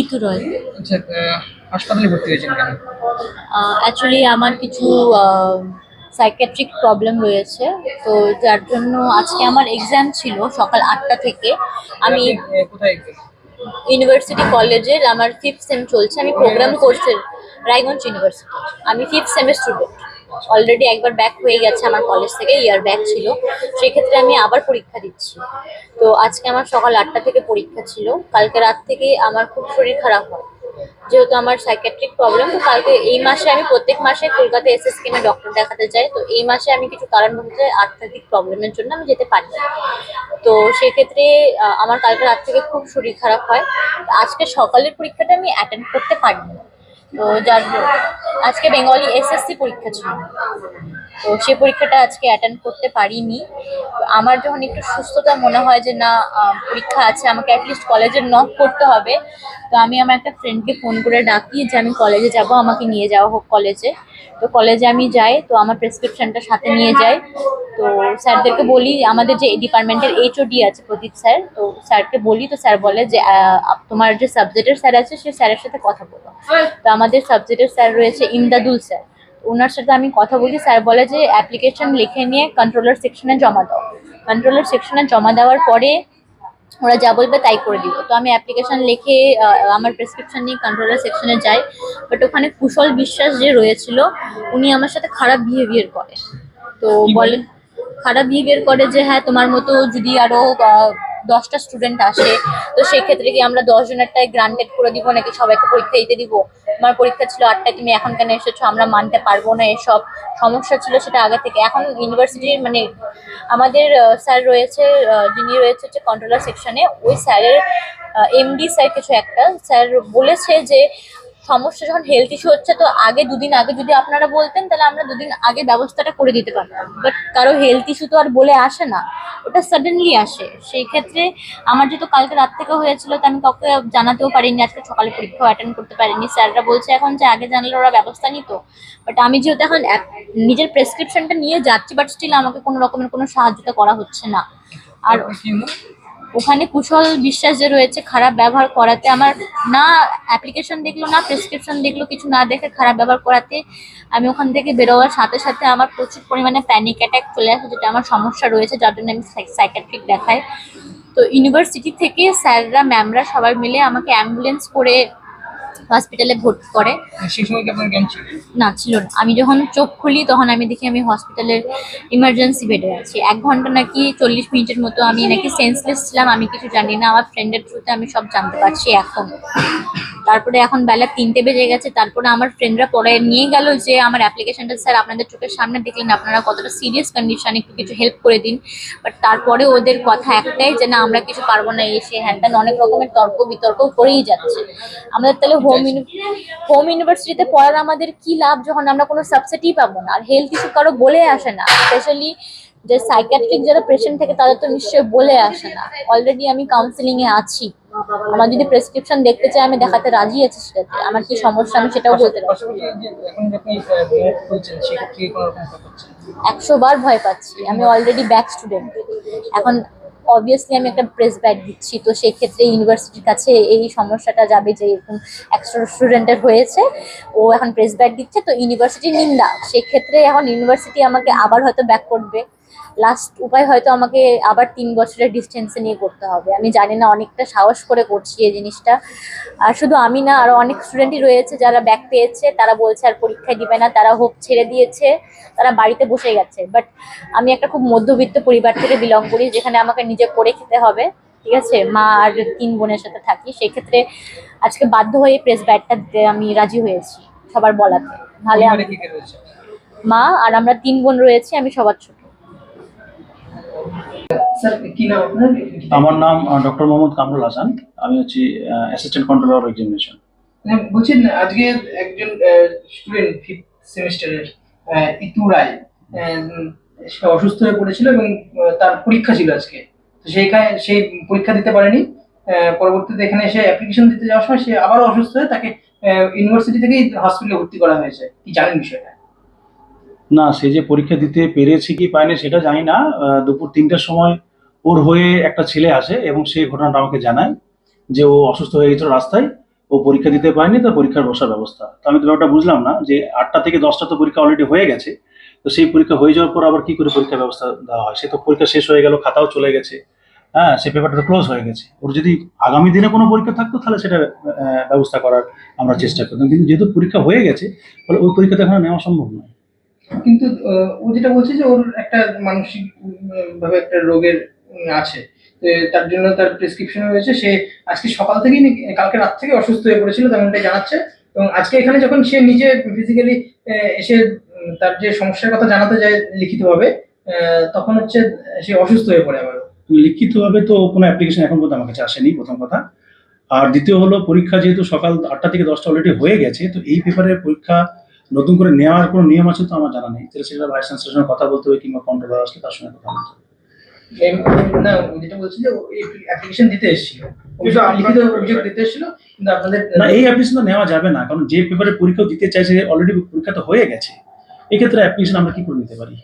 ইতু রয় আচ্ছা হাসপাতালে ভর্তি হয়েছেন কেন? অ্যাকচুয়ালি আমার কিছু সাইকেট্রিক প্রবলেম রয়েছে তো যার জন্য আজকে আমার এক্সাম ছিল সকাল আটটা থেকে। আমি কোথায় ইউনিভার্সিটি কলেজের আমার ফিফথ সেম চলছে। আমি প্রোগ্রাম কোর্সের রায়গঞ্জ ইউনিভার্সিটি আমি ফিফথ সেমের স্টুডেন্ট অলরেডি একবার ব্যাক হয়ে গেছে আমার কলেজ থেকে ইয়ার ব্যাক ছিল। সেক্ষেত্রে আমি আবার পরীক্ষা দিচ্ছি। তো আজকে আমার সকাল আটটা থেকে পরীক্ষা ছিল। কালকে রাত থেকে আমার খুব শরীর খারাপ হয়। যেহেতু আমার সাইকেট্রিক প্রবলেম তো কালকে এই মাসে আমি প্রত্যেক মাসে কলকাতা এস কেমে ডক্টর দেখাতে যাই। তো এই মাসে আমি কিছু কারণবশত আর্থিক প্রবলেমের জন্য আমি যেতে পারি তো সেক্ষেত্রে আমার কালকে রাত থেকে খুব শরীর খারাপ হয়। আজকে সকালের পরীক্ষাটা আমি অ্যাটেন্ড করতে পারিনি। তো যার আজকে বেঙ্গলি এসএসসি পরীক্ষা ছিল। তো সেই পরীক্ষাটা আজকে অ্যাটেন্ড করতে পারিনি। আমার যখন একটু সুস্থতা মনে হয় যে, না পরীক্ষা আছে, আমাকে অ্যাটলিস্ট কলেজে নক করতে হবে। তো আমি আমার একটা ফ্রেন্ডকে ফোন করে ডাকি যে, আমি কলেজে যাব, আমাকে নিয়ে যাওয়া হোক কলেজে তো কলেজে আমি যাই, তো আমার প্রেসক্রিপশনটা সাথে নিয়ে যাই। তো স্যারদেরকে বলি, আমাদের যে ডিপার্টমেন্টের এইচওডি আছে প্রদীপ স্যার তো স্যারকে বলি, তো স্যার বলে যে তোমার যে সাবজেক্টের স্যার আছে, সে স্যারের সাথে কথা বলো। তো আমাদের সাবজেক্টের স্যার রয়েছে ইমদাদুল স্যার ওনার সাথে আমি কথা বলি স্যার বলে যে অ্যাপ্লিকেশন লিখে নিয়ে কন্ট্রোলার সেকশনে জমা দাও। কন্ট্রোলার সেকশনে জমা দেওয়ার পরে ওরা যা বলবে তাই করে দিব। তো আমি অ্যাপ্লিকেশন লিখে আমার প্রেসক্রিপশন নিয়ে কন্ট্রোলার সেকশনে যাই। বাট ওখানে কুশল বিশ্বাস যে রয়েছিল উনি আমার সাথে খারাপ বিহেভিয়ার করে। তো বলেন খারাপ বিহেভিয়ার করে যে হ্যাঁ তোমার মতো যদি আরও আহ, দশটা স্টুডেন্ট আসে, তো সেক্ষেত্রে কি আমরা দশ জনেরটাই গ্রান্টেড করে দিব নাকি সবাইকে পরীক্ষা দিতে দিব? আমার পরীক্ষা ছিল আটটায় তুমি এখন কেন এসেছ? আমরা মানতে পারব না এসব। সমস্যা ছিল সেটা আগে থেকে। এখন ইউনিভার্সিটির মানে আমাদের স্যার রয়েছে যিনি রয়েছে হচ্ছে কন্ট্রোলার সেকশনে ওই স্যারের এমডি স্যার কিছু একটা। স্যার বলেছে যে সমস্যা যখন হেলথ ইস্যু হচ্ছে, তো আগে দুদিন আগে যদি আপনারা বলতেন, তাহলে আমরা দুদিন আগে ব্যবস্থাটা করে দিতে পারতাম। বাট কারও হেলথ ইস্যু তো আর বলে আসে না। ওটা সাডেনলি আসে। সেই ক্ষেত্রে আমার যেহেতু কালকে রাত থেকে হয়েছিল, তো আমি কাউকে জানাতেও পারিনি। আজকে সকালে পরীক্ষাও অ্যাটেন্ড করতে পারিনি। স্যাররা বলছে এখন যে আগে জানলে ওরা ব্যবস্থা নিত। বাট আমি যেহেতু এখন নিজের প্রেসক্রিপশনটা নিয়ে যাচ্ছি বাট স্টিল আমাকে কোনো রকমের কোনো সাহায্যতা করা হচ্ছে না। আর? ওখানে কুশল বিশ্বাস যে রয়েছে, খারাপ ব্যবহার করাতে, আমার না অ্যাপ্লিকেশন দেখল, না প্রেসক্রিপশন দেখল, কিছু না দেখে খারাপ ব্যবহার করাতে, আমি ওখান থেকে বেরোবার সাথে সাথে আমার প্রচুর পরিমাণে প্যানিক অ্যাট্যাক চলে আসে, যেটা আমার সমস্যা রয়েছে, যার জন্য আমি সাইকাট্রিক দেখাই। তো ইউনিভার্সিটি থেকে স্যাররা ম্যামরা সবাই মিলে আমাকে অ্যাম্বুলেন্স করে হসপিটালে ভর্তি করে। সেই সময় কি আপনার জ্ঞান ছিল? না ছিল না। আমি যখন চোখ খুলি তখন আমি দেখি আমি হসপিটালের ইমার্জেন্সি বেডে আছি। এক ঘণ্টা নাকি চল্লিশ মিনিটের মতো আমি নাকি সেন্সলেস ছিলাম আমি কিছু জানি না। আমার ফ্রেন্ডের থ্রুতে আমি সব জানতে পারছি এখন। তারপরে এখন বেলা তিনটে বেজে গেছে, তারপরে আমার ফ্রেন্ডরা পরে নিয়ে গেল যে, আমার অ্যাপ্লিকেশনটা স্যার আপনাদের চোখের সামনে দেখলেন, আপনারা কতটা সিরিয়াস কন্ডিশন একটু কিছু হেল্প করে দিন। বাট তারপরে ওদের কথা একটাই যে, না, আমরা কিছু পারব না। এসে হ্যান ত্যান অনেক রকমের তর্ক বিতর্ক করেই যাচ্ছে। আমাদের তাহলে হোম হোম ইউনিভার্সিটিতে পড়ার আমাদের কি লাভ যখন আমরা কোনো সাবসিডি পাবো না? আর হেলথ ইস্যু কারও বলে আসে না। স্পেশালি যে সাইকিয়াট্রিক যারা পেশেন্ট থেকে, তাদের তো নিশ্চয়ই বলে আসে না। অলরেডি আমি কাউন্সিলিং এ আছি। আমার যদি প্রেসক্রিপশন দেখতে চাই আমি দেখাতে রাজি আছি সেটাতে। আমার কি সমস্যা আমি সেটাও বলতে পারি সেক্ষেত্রে একশো বার ভয় পাচ্ছি। আমি অলরেডি ব্যাক স্টুডেন্ট এখন অবভিয়াসলি আমি একটা প্রেস ব্যাক দিচ্ছি তো সেই ক্ষেত্রে ইউনিভার্সিটির কাছে এই সমস্যাটা যাবে যে এরকম একশো স্টুডেন্টের হয়েছে। ও এখন প্রেস ব্যাক দিচ্ছে তো ইউনিভার্সিটি নিন্দা। সেক্ষেত্রে এখন ইউনিভার্সিটি আমাকে আবার হয়তো ব্যাক করবে। লাস্ট উপায় হয়তো আমাকে আবার তিন বছরের ডিস্টেন্সে নিয়ে করতে হবে। আমি জানি না অনেকটা সাহস করে করছি এই জিনিসটা। আর শুধু আমি না আরও অনেক স্টুডেন্টই রয়েছে যারা ব্যাক পেয়েছে। তারা বলছে আর পরীক্ষা দিবে না। তারা হোপ ছেড়ে দিয়েছে। তারা বাড়িতে বসে গেছে। বাট আমি একটা খুব মধ্যবিত্ত পরিবার থেকে বিলং করি যেখানে আমাকে নিজে করে খেতে হবে। ঠিক আছে? মা আর তিন বোনের সাথে থাকি। সেক্ষেত্রে আজকে বাধ্য হয়ে প্রেস ব্যাটটা দিতে আমি রাজি হয়েছি সবার বলাতে। নাহলে রয়েছে? মা আর আমরা তিন বোন রয়েছি আমি সবার ছোট। স্যার কি নাম আপনার? আমার নাম ডক্টর মোহাম্মদ কামরুল হাসান। আমি হচ্ছি অ্যাসিস্ট্যান্ট কন্ট্রোলার এক্সামিনেশন মানে বলছেন আজকে একজন স্টুডেন্ট ফিফথ সেমিস্টারের ইতু রায় আহ, সে অসুস্থ হয়ে পড়েছিল এবং তার পরীক্ষা ছিল আজকে। তো সেইখানে সেই পরীক্ষা দিতে পারেনি। পরবর্তীতে এখানে এসে অ্যাপ্লিকেশন দিতে যাওয়ার সময় সে আবারও অসুস্থ হয়ে তাকে ইউনিভার্সিটি থেকেই হসপিটালে ভর্তি করা হয়েছে। কি জানেন বিষয়টা? না সে যে পরীক্ষা দিতে পেরেছে কি পায়নি সেটা জানি না। দুপুর তিনটার সময় ওর হয়ে একটা ছেলে আসে এবং সেই ঘটনাটা আমাকে জানায় যে ও অসুস্থ হয়ে গেছিল রাস্তায়, ও পরীক্ষা দিতে পারেনি তো পরীক্ষার বসার ব্যবস্থা। তো আমি তো ব্যাপারটা বুঝলাম না যে আটটা থেকে দশটা তো পরীক্ষা অলরেডি হয়ে গেছে, তো সেই পরীক্ষা হয়ে যাওয়ার পর আবার কি করে পরীক্ষা ব্যবস্থা দেওয়া হয়? সে তো পরীক্ষা শেষ হয়ে গেল, খাতাও চলে গেছে হ্যাঁ সেই পেপারটা তো ক্লোজ হয়ে গেছে। ওর যদি আগামী দিনে কোনো পরীক্ষা থাকতো, তাহলে সেটা ব্যবস্থা করার আমরা চেষ্টা করতাম। কিন্তু যেহেতু পরীক্ষা হয়ে গেছে ফলে ওই পরীক্ষাটা এখন নেওয়া সম্ভব নয়। কিন্তু ও যেটা বলছে যে ওর একটা মানসিক ভাবে একটা রোগের আছে। তার জন্য তার প্রেসক্রিপশন রয়েছে। সে আজকে সকাল থেকেই কালকে রাত থেকে অসুস্থ হয়ে পড়েছিল তেমনটাই জানাচ্ছে। এবং আজকে এখানে যখন সে নিজে ফিজিক্যালি এসে তার যে সমস্যার কথা জানাতে যায় লিখিতভাবে তখন হচ্ছে সে অসুস্থ হয়ে পড়ে আবার লিখিতভাবে তো কোনো অ্যাপ্লিকেশন এখন পর্যন্ত আমার কাছে আসেনি, প্রথম কথা। আর দ্বিতীয় হলো, পরীক্ষা যেহেতু সকাল আটটা থেকে দশটা অলরেডি হয়ে গেছে, তো এই পেপারের পরীক্ষা নতুন করে নেওয়ার কোনো নিয়ম আছে তো আমার জানা নেই। তাহলে সেটা ভাইস চ্যান্সেলের সঙ্গে কথা বলতে হবে কিংবা কন্ট্রোলার আসলে তার সঙ্গে কথা বলতে হবে। না যেটা বলছে যে অ্যাপ্লিকেশন দিতে এসেছিল। লিখিত অভিযোগ দিতে এসেছিল কিন্তু আপনাদের না এই অ্যাপ্লিকেশন নেওয়া যাবে না কারণ যে পেপারে পরীক্ষা দিতে চাইছে অলরেডি পরীক্ষা তো হয়ে গেছে। এক্ষেত্রে অ্যাপ্লিকেশন আমরা কি করে নিতে পারি?